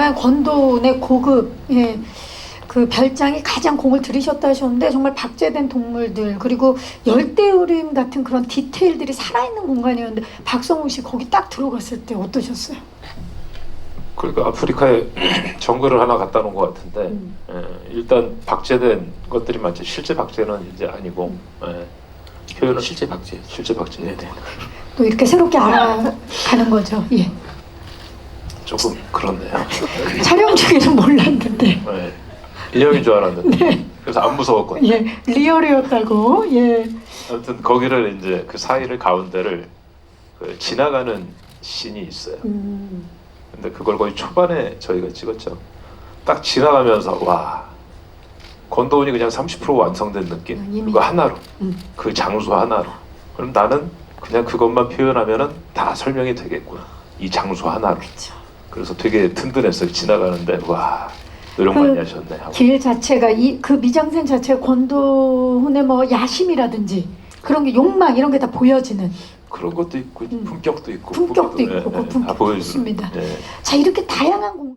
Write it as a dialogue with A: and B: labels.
A: 하셨지만 권도의 고급 예, 그 별장이 가장 공을 들이셨다 하셨는데 정말 박제된 동물들 그리고 열대우림 같은 그런 디테일들이 살아있는 공간이었는데 박성우 씨 거기 딱 들어갔을 때 어떠셨어요?
B: 그러니까 아프리카에 정글을 하나 갖다 놓은 것 같은데
A: 음.
B: 예, 일단 박제된 것들이 많죠. 실제 박제는 이제 아니고 예, 표현은
C: 실제 박제.
B: 실제 박제.
C: 네네.
A: 또 이렇게 새롭게 알아가는 거죠. 예.
B: 조금 그렇네요.
A: 촬영 중에는 몰랐는데
B: 예, 인형인 줄 알았는데 그래서 안 무서웠거든요.
A: 예 리얼이었다고 예.
B: 아무튼 거기를 이제 그 사이를 가운데를 그 지나가는 씬이 있어요.
A: 음,
B: 근데 그걸 거의 초반에 저희가 찍었죠. 딱 지나가면서 와 건도원이 그냥 30% 완성된 느낌.
A: 음, 이미.
B: 그거 하나로
A: 음.
B: 그 장소 하나로. 그럼 나는 그냥 그것만 표현하면은 다 설명이 되겠구나. 이 장소 하나로.
A: 그렇죠.
B: 그래서 되게 든든했어요. 지나가는데 와 노력
A: 그
B: 많이 하셨네. 하고.
A: 길 자체가 이 그 미장센 자체가 권도훈의 뭐 야심이라든지 그런 게 욕망 이런 게 다 보여지는
B: 그런 것도 있고
A: 음.
B: 품격도 있고
A: 품격도 있고
B: 예,
A: 그
B: 예, 다
A: 품격
B: 보여주는.
A: 좋습니다.
B: 예.
A: 자 이렇게 다양한 공간